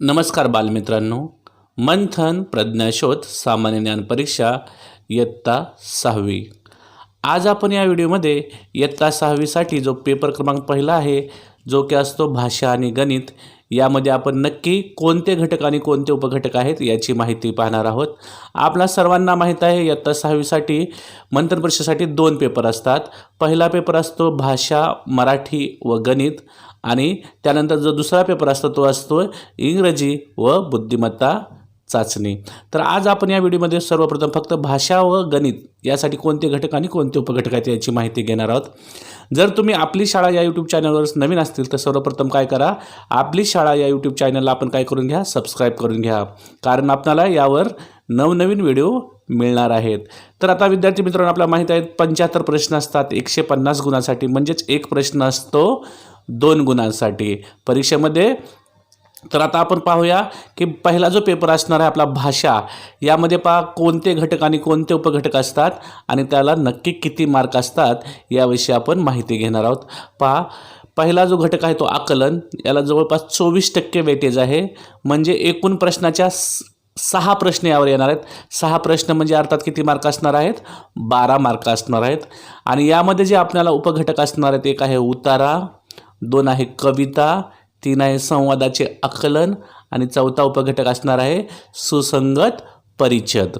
नमस्कार बालमित्रांनो. मंथन प्रज्ञाशोध सामान्य ज्ञान परीक्षा इयत्ता सहावी. आज आपण या व्हिडिओमध्ये इयत्ता सहावीसाठी जो पेपर क्रमांक पहिला आहे जो की असतो भाषा आणि गणित यामध्ये आपण नक्की कोणते घटक आणि कोणते उपघटक आहेत याची माहिती पाहणार आहोत. आपला सर्वांना माहीत आहे इयत्ता सहावीसाठी मंथन परीक्षेसाठी दोन पेपर असतात. पहिला पेपर असतो भाषा मराठी व गणित. आणि त्यानंतर जो दुसरा पेपर असतो तो असतो इंग्रजी व बुद्धिमत्ता चाचणी. तर आज आपण या व्हिडिओमध्ये सर्वप्रथम फक्त भाषा व गणित यासाठी कोणते घटक आणि कोणते उपघटक आहेत याची माहिती घेणार आहोत. जर तुम्ही आपली शाळा या यूट्यूब चॅनलवर नवीन असतील तर सर्वप्रथम काय करा आपली शाळा या यूट्यूब चॅनलला आपण काय करून घ्या सबस्क्राईब करून घ्या. कारण आपणाला यावर नवनवीन व्हिडिओ मिळणार आहेत. तर आता विद्यार्थी मित्रांनो आपल्याला माहीत आहेत पंच्याहत्तर प्रश्न असतात एकशे पन्नास गुणासाठी म्हणजेच एक प्रश्न असतो दोन गुणांसाठी. परीक्षेमध्ये तर आता आपण पाहूया की पहिला जो पेपर असणार आहे आपला भाषा यामध्ये पहा कोणते घटक आणि कोणते उपघटक असतात आणि त्याला नक्की किती मार्क असतात याविषयी आपण माहिती घेणार आहोत. पहा पहिला जो घटक आहे तो आकलन याला जवळपास चोवीस टक्के वेटेज आहे. म्हणजे एकूण प्रश्नाच्या सहा प्रश्न यावर येणार आहेत. सहा प्रश्न म्हणजे अर्थात किती मार्क असणार आहेत? बारा मार्क असणार आहेत. आणि यामध्ये जे आपल्याला उपघटक असणार आहेत एक आहे उतारा दोन आहे कविता तीन आहे संवादाचे आकलन आणि चौथा उपघटक असणार आहे सुसंगत परिच्छद.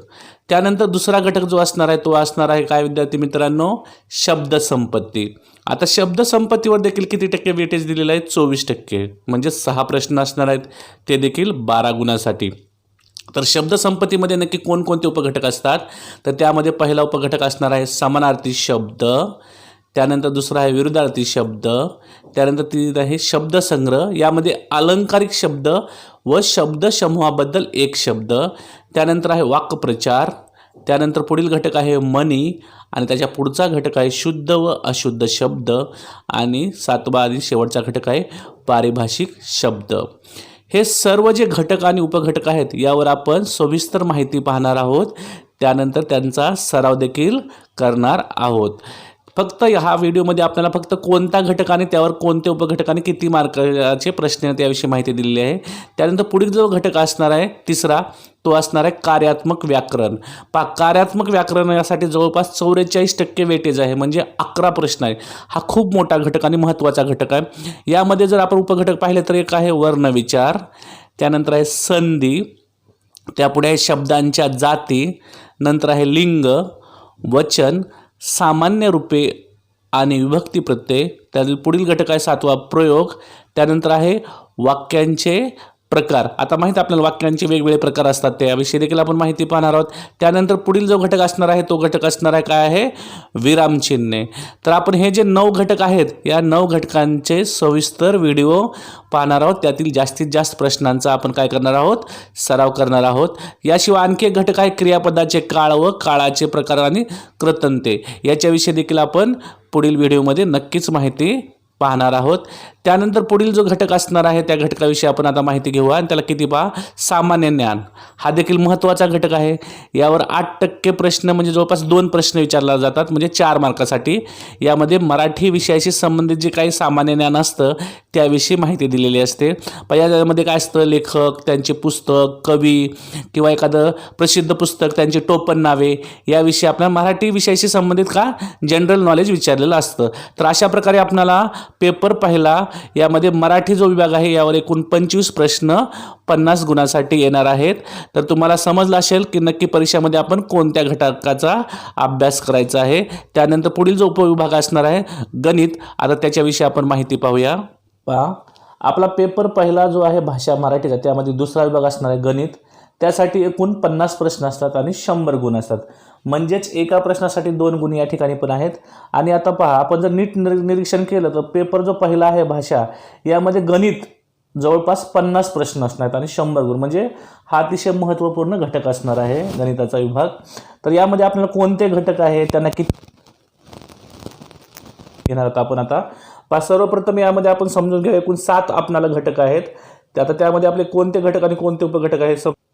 त्यानंतर दुसरा घटक जो असणार आहे तो असणार आहे काय विद्यार्थी मित्रांनो? शब्दसंपत्ती आता शब्दसंपत्तीवर देखील किती टक्के वेटेज दिलेलं आहे? चोवीस टक्के. म्हणजे सहा प्रश्न असणार आहेत. ते देखील बारा गुणासाठी. तर शब्दसंपत्तीमध्ये नक्की कोणकोणते उपघटक असतात? तर त्यामध्ये पहिला उपघटक असणार आहे समानार्थी शब्द त्यानंतर दुसरा आहे विरुद्धार्थी शब्द. त्यानंतर तीन आहे शब्दसंग्रह. यामध्ये अलंकारिक शब्द व शब्दसमूहाबद्दल एक शब्द. त्यानंतर आहे वाक्प्रचार. त्यानंतर पुढील घटक आहे मनी. आणि त्याच्या पुढचा घटक आहे शुद्ध व अशुद्ध शब्द. आणि सातवा आणि शेवटचा घटक आहे पारिभाषिक शब्द. हे सर्व जे घटक आणि उपघटक आहेत यावर आपण सविस्तर माहिती पाहणार आहोत. त्यानंतर त्यांचा सराव देखील करणार आहोत. फक्त ह्या व्हिडिओमध्ये आपल्याला फक्त कोणता घटक आणि त्यावर कोणते उपघटकाने किती मार्काचे प्रश्न आहेत याविषयी माहिती दिलेली आहे. त्यानंतर पुढील जो घटक असणार आहे तिसरा तो असणार आहे कार्यात्मक व्याकरण. पा कार्यात्मक व्याकरण यासाठी जवळपास चौवेचाळीस टक्के वेटेज आहे म्हणजे अकरा प्रश्न आहे हा खूप मोठा घटक आणि महत्त्वाचा घटक आहे. यामध्ये जर आपण उपघटक पाहिले तर एक आहे वर्णविचार त्यानंतर आहे संधी त्यापुढे आहे शब्दांच्या जाती नंतर आहे लिंग वचन सामान्य रूपे आणि विभक्ती प्रत्यय त्यातील पुढील घटक आहे सातवा प्रयोग त्यानंतर आहे वाक्यांचे प्रकार. आता माहीत आपल्याला वाक्यांचे वेगवेगळे प्रकार असतात त्याविषयी देखील आपण माहिती पाहणार आहोत. त्यानंतर पुढील जो घटक असणार आहे तो घटक असणार आहे काय आहे? विरामचिन्हे तर आपण हे जे नऊ घटक आहेत या नऊ घटकांचे सविस्तर व्हिडिओ पाहणार आहोत. त्यातील जास्तीत जास्त प्रश्नांचा आपण काय करणार आहोत? सराव करणार आहोत. याशिवाय आणखी एक घटक आहे क्रियापदाचे काळ व काळाचे प्रकार आणि कृतंते. याच्याविषयी देखील आपण पुढील व्हिडिओमध्ये नक्कीच माहिती पाहणार आहोत. त्यानंतर पुढील जो घटक असणार आहे त्या घटकाविषयी आपण आता माहिती घेऊ आणि त्याला किती पहा? सामान्य ज्ञान. हा देखील महत्त्वाचा घटक आहे. यावर आठ टक्के प्रश्न म्हणजे जवळपास दोन प्रश्न विचारला जातात म्हणजे चार मार्कासाठी. यामध्ये मराठी विषयाशी संबंधित जे काही सामान्य ज्ञान असतं त्याविषयी माहिती दिलेली असते. पण यामध्ये काय असतं? लेखक त्यांचे पुस्तक कवी किंवा एखादं प्रसिद्ध पुस्तक त्यांची टोपण नावे. याविषयी आपल्याला मराठी विषयाशी संबंधित का? जनरल नॉलेज विचारलेलं असतं. तर अशा प्रकारे आपणाला पेपर पहिला. यामध्ये मराठी जो विभाग आहे यावर एकूण पंचवीस प्रश्न पन्नास गुणासाठी येणार आहेत. तर तुम्हाला समजलं असेल की नक्की परीक्षामध्ये आपण कोणत्या घटकाचा अभ्यास करायचा आहे. त्यानंतर पुढील जो उपविभाग असणार आहे गणित. आता त्याच्याविषयी आपण माहिती पाहूया. पहा. आपला पेपर पहिला जो आहे भाषा मराठीचा. त्यामध्ये दुसरा विभाग असणार आहे गणित. त्यासाठी एकूण पन्नास प्रश्न असतात आणि शंभर गुण असतात. म्हणजेच एका प्रश्नासाठी दोन गुण या ठिकाणी पण आहेत. आणि आता पहा आपण जर नीट निर निरीक्षण केलं तर पेपर जो पहिला आहे भाषा यामध्ये गणित जवळपास पन्नास प्रश्न असणार आहेत आणि शंभर गुण. म्हणजे हा अतिशय महत्त्वपूर्ण घटक असणार आहे गणिताचा विभाग. तर यामध्ये आपल्याला कोणते घटक आहे त्यांना किती घेणार आहोत आपण आता? पा सर्वप्रथम यामध्ये आपण समजून घेऊ एकूण सात आपणाला घटक आहेत. ते आता त्यामध्ये आपले कोणते घटक आणि कोणते उपघटक आहेत? सम-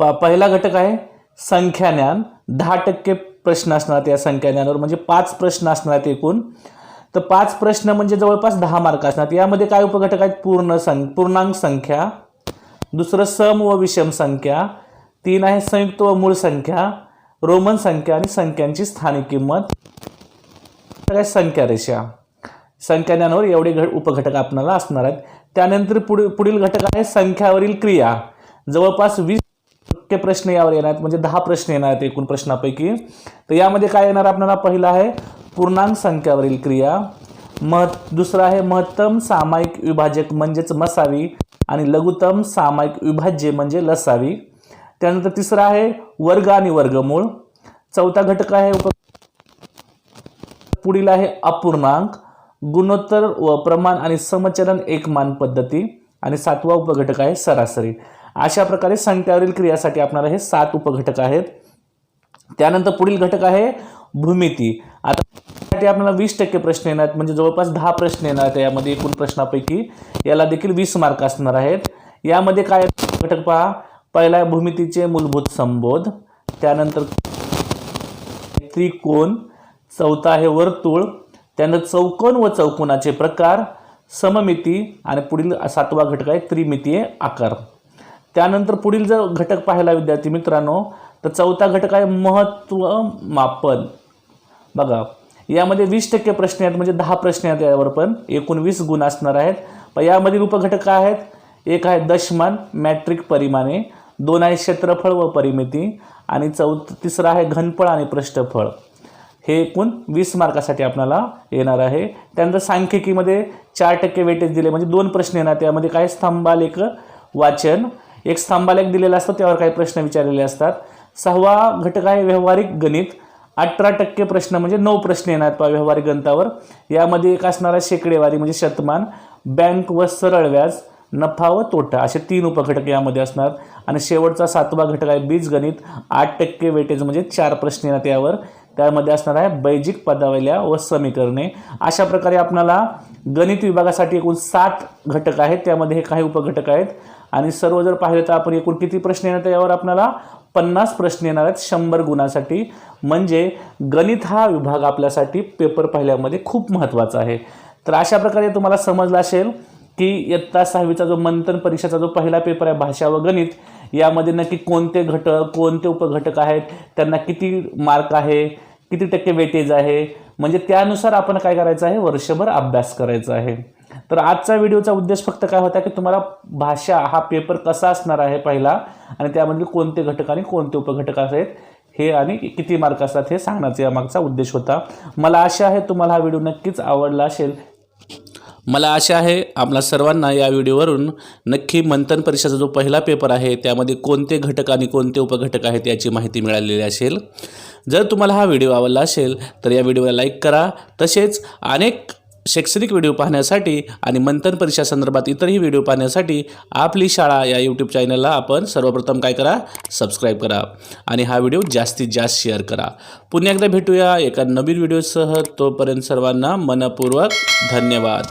प पहिला घटक आहे संख्या ज्ञान दहा टक्के प्रश्न असणार आहेत या संख्या ज्ञानावर म्हणजे पाच प्रश्न असणार आहेत एकूण. तर पाच प्रश्न म्हणजे जवळपास दहा मार्क असणार यामध्ये काय उपघटक आहेत? पूर्ण सं पूर्णांक संख्या. दुसरं सम व विषम संख्या. तीन आहे संयुक्त व मूळ संख्या. रोमन संख्या आणि संख्यांची स्थानिक किंमत. काय संख्या रेषा? संख्या ज्ञानावर एवढे घ उपघटक आपणाला असणार आहेत. त्यानंतर पुढील पुढील घटक आहे संख्यावरील क्रिया. जवळपास वीस टक्के प्रश्न यावर येणार आहेत. म्हणजे दहा प्रश्न येणार आहेत एकूण प्रश्नापैकी. तर यामध्ये काय येणार आपल्याला? पहिला आहे पूर्णांक संख्यावरील क्रिया. मह दुसरा आहे महत्तम सामायिक विभाजक म्हणजेच मसावी. आणि लघुतम सामायिक विभाज्य म्हणजे लसावी. त्यानंतर तिसरा आहे वर्ग आणि वर्गमूळ. चौथा घटक आहे उप पुढील आहे अपूर्णांक. गुणोत्तर व प्रमाण आणि समचलन एकमान पद्धती. आणि सातवा उपघटक आहे सरासरी. अशा प्रकारे संख्यावरील क्रियासाठी आपणाला हे सात उपघटक आहेत. त्यानंतर पुढील घटक आहे भूमिती. आता आपल्याला वीस टक्के प्रश्न येणार आहेत म्हणजे जवळपास दहा प्रश्न येणार आहेत यामध्ये एकूण प्रश्नापैकी. याला देखील वीस मार्क असणार आहेत. यामध्ये काय घटक पहा. पहिला आहे भूमितीचे मूलभूत संबोध. त्यानंतर त्रिकोण. चौथा आहे वर्तुळ. त्यानंतर चौकोन व चौकोनाचे प्रकार. सममिती. आणि पुढील सातवा घटक आहे त्रिमितीय आकार. त्यानंतर पुढील जर घटक पाहायला विद्यार्थी मित्रांनो तर चौथा घटक आहे महत्त्व मापन. बघा यामध्ये वीस टक्के प्रश्न आहेत म्हणजे दहा प्रश्न आहेत यावर पण. एकूण वीस गुण असणार आहेत. पण यामधील उपघटक काय आहेत? एक आहे दशमान मॅट्रिक परिमाणे. दोन आहे क्षेत्रफळ व परिमिती. आणि चौ तिसरं आहे घनफळ आणि पृष्ठफळ. हे एकूण वीस मार्कासाठी आपल्याला येणार आहे. त्यानंतर सांख्यिकीमध्ये चार टक्के वेटेज दिले म्हणजे दोन प्रश्न येणार. त्यामध्ये काय? स्तंभालेख वाचन एक स्तंभालेख दिलेला असतो त्यावर काही प्रश्न विचारलेले असतात. सहावा घटक आहे व्यावहारिक गणित. अठरा टक्के प्रश्न म्हणजे नऊ प्रश्न येणार पहा व्यावहारिक गणितावर यामध्ये एक असणारा शेकडेवारी म्हणजे शतमान बँक व सरळ व्याज नफा व तोटा. असे तीन उपघटक यामध्ये असणार. आणि शेवटचा सातवा घटक आहे बीज गणित. आठ टक्के वेटेज म्हणजे चार प्रश्न येणार यावर त्यामध्ये असणार आहे बैजिक पदावल्या व समीकरणे. अशा प्रकारे आपणाला गणित विभागासाठी एकूण सात घटक आहेत. त्यामध्ये हे काही उपघटक आहेत. आणि सर्व जर पाहिलं तर आपण एकूण किती प्रश्न येणार तर यावर आपल्याला पन्नास प्रश्न येणार आहेत शंभर गुणासाठी. म्हणजे गणित हा विभाग आपल्यासाठी पेपर पाहिल्यामध्ये खूप महत्त्वाचा आहे. तर अशा प्रकारे तुम्हाला समजलं असेल की इयत्ता सहावीचा जो मंथन परीक्षेचा जो पहिला पेपर आहे भाषा व गणित यामध्ये नक्की कोणते घटक कोणते उपघटक आहेत त्यांना किती मार्क आहे किती टक्के वेटेज आहे म्हणजे त्यानुसार आपण काय करायचं आहे? वर्षभर अभ्यास करायचा आहे. तर आजचा व्हिडिओचा उद्देश फक्त काय होता की तुम्हाला भाषा हा पेपर कसा असणार आहे पहिला आणि त्यामधील कोणते घटक आणि कोणते उपघटक आहेत हे आणि किती मार्क असतात हे सांगण्याचा यामागचा उद्देश होता. मला आशा आहे तुम्हाला हा व्हिडिओ नक्कीच आवडला असेल. मला आशा आहे आपल्या सर्वांना या व्हिडिओवरून नक्की मंथन परीक्षेचा जो पहिला पेपर आहे त्यामध्ये कोणते घटक आणि कोणते उपघटक आहेत याची माहिती मिळालेली असेल. जर तुम्हाला हा व्हिडिओ आवडला असेल तर या व्हिडिओला लाईक करा. तसेच अनेक शैक्षणिक व्हिडिओ पाहण्यासाठी आणि मंथन परीक्षा संदर्भात इतरही व्हिडिओ पाहण्यासाठी आपली शाळा या यूट्यूब चॅनलला आपण सर्वप्रथम काय करा? सबस्क्राईब करा. आणि हा व्हिडिओ जास्तीत जास्त शेअर करा. पुन्हा एकदा भेटूया एका नवीन व्हिडिओसह. तोपर्यंत सर्वांना मनपूर्वक धन्यवाद.